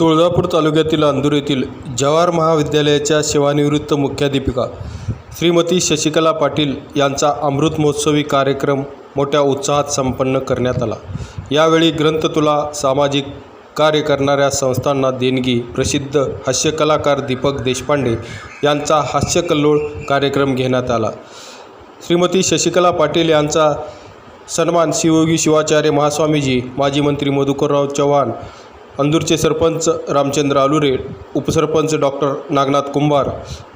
तुळजापूर तालुक्यातील अंदूर येथील जवाहर महाविद्यालयाच्या सेवानिवृत्त मुख्याध्यापिका श्रीमती शशिकला पाटील यांचा अमृत महोत्सवी कार्यक्रम मोठ्या उत्साहात संपन्न करण्यात आला. यावेळी ग्रंथतुला सामाजिक कार्य करणाऱ्या संस्थांना देणगी प्रसिद्ध हास्यकलाकार दीपक देशपांडे यांचा हास्यकल्लोळ कार्यक्रम घेण्यात आला. श्रीमती शशिकला पाटील यांचा सन्मान शिवयोगी शिवाचार्य महास्वामीजी माजी मंत्री मधुकरराव चव्हाण अंदूरचे सरपंच रामचंद्र आलुरे उपसरपंच डॉक्टर नागनाथ कुंभार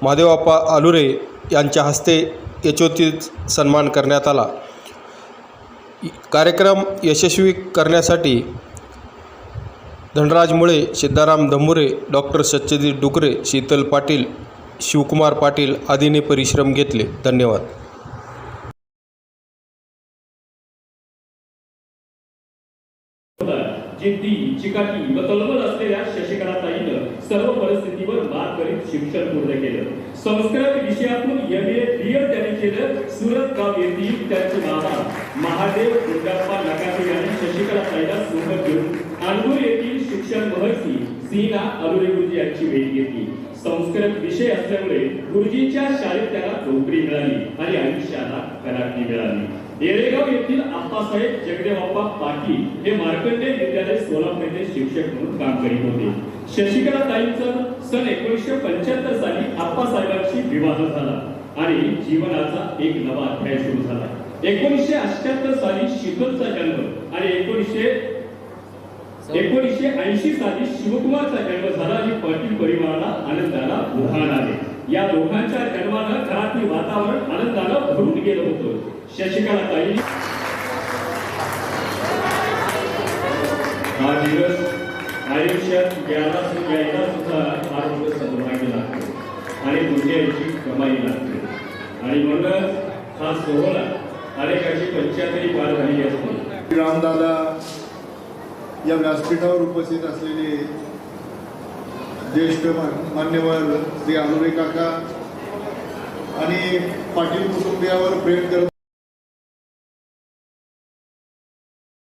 महादेवाप्पा आलुरे यांच्या हस्ते यशोचित सन्मान करण्यात आला. कार्यक्रम यशस्वी करण्यासाठी धनराज मुळे सिद्धाराम धमुरे डॉक्टर सत्यजित डुकरे शीतल पाटील शिवकुमार पाटील आदीने परिश्रम घेतले. धन्यवाद. जिद्दी चिकाटी व तळमळ असलेल्या शशिकलाताईनं सर्व परिस्थितीवर मात करीत शिक्षण पूर्ण केलं. संस्कृत विषयातून एम ए बी एड त्यांनी केलं सुरत गाव येथील त्यांचे मामा महादेव दुर्गाप्पा नकाते यांनी शशिकलाताईला सोबत घेऊन नांदूर येथील शिक्षण महर्षी सीना अरुरे गुरुजी यांची भेट घेतली. संस्कृत विषय असल्यामुळे गुरुजींच्या शाळेत त्याला नोकरी मिळाली आणि आयुष्याला कलाटणी मिळाली. येरेगाव येथील आप्पासाहेब जगदेवाप्पा पाटील हे मार्कंडे विद्यालय सोलापूर येथे शिक्षक म्हणून काम करीत होते. शशिकला ताईंचा सन एकोणीसशे पंच्याहत्तर साली आप्पासाहेबांशी विवाह झाला आणि जीवनाचा एक नवा अध्याय सुरू झाला. एकोणीसशे अठ्याहत्तर साली शीतलचा जन्म आणि एकोणीसशे एकोणीसशे ऐंशी साली शिवकुमारचा जन्म झाला आणि पाटील परिवाराला आनंदाला उधाण आले. या दोघांच्या जन्मानं घरातील वातावरण आनंदानं भरून गेलं होतं. शशिकला हा दिवस आयुष्यात यायला यायला सुद्धा हा दिवस सौभाग्य लागतो. आणि दुर्याची कमाई लागते. आणि म्हणूनच हा सोहळा अनेकाची पंचायतरी पार झालेली असते. रामदादा या व्यासपीठावर उपस्थित असलेले ज्येष्ठ मान्यवर श्री आनुरे काका आणि पाटील कुटुंबियावर प्रेम करत